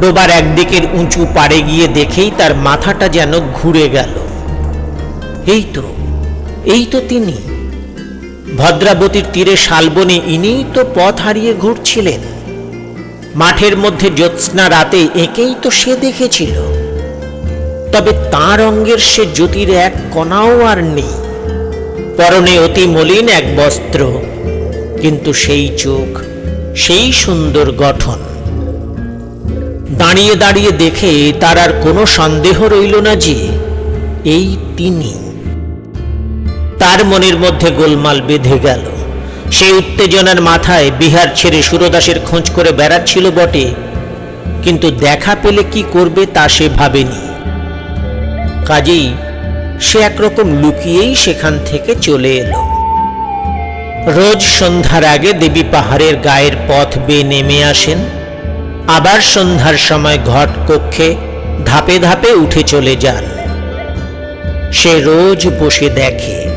ডোবার একদিকের উঁচু পাড়ে গিয়ে দেখেই তার মাথাটা যেন ঘুরে গেল। এই তো এই তো তিনি। ভদ্রাবতীর তীরে শালবনে ইনিই তো পথ হারিয়ে ঘুরছিলেন। মাঠের মধ্যে জ্যোৎস্না রাতে একেই তো সে দেখেছিল। তবে তার অঙ্গের সে জ্যোতির এক কণাও আর নেই। পরনে অতি মলিন এক বস্ত্র, কিন্তু সেই চোখ, সেই সুন্দর গঠন। দাঁড়িয়ে দাঁড়িয়ে দেখে তার আর কোনো সন্দেহ রইল না যে এই তিনি। তার মনের মধ্যে গোলমাল বেঁধে গেল। সেই উত্তেজনার মাথায় বিহার ছেড়ে সুরদাসের খোঁজ করে বেড়াচ্ছিল বটে, কিন্তু দেখা পেলে কি করবে তা সে ভাবেনি। কাজেই সে একরকম লুকিয়েই সেখান থেকে চলে এলো। রোজ সন্ধ্যার আগে দেবী পাহাড়ের গায়ের পথ বেয়ে নেমে আসেন। আবার সন্ধ্যার সময় ঘট কক্ষে ধাপে ধাপে উঠে চলে যান। সে রোজ বসে দেখে।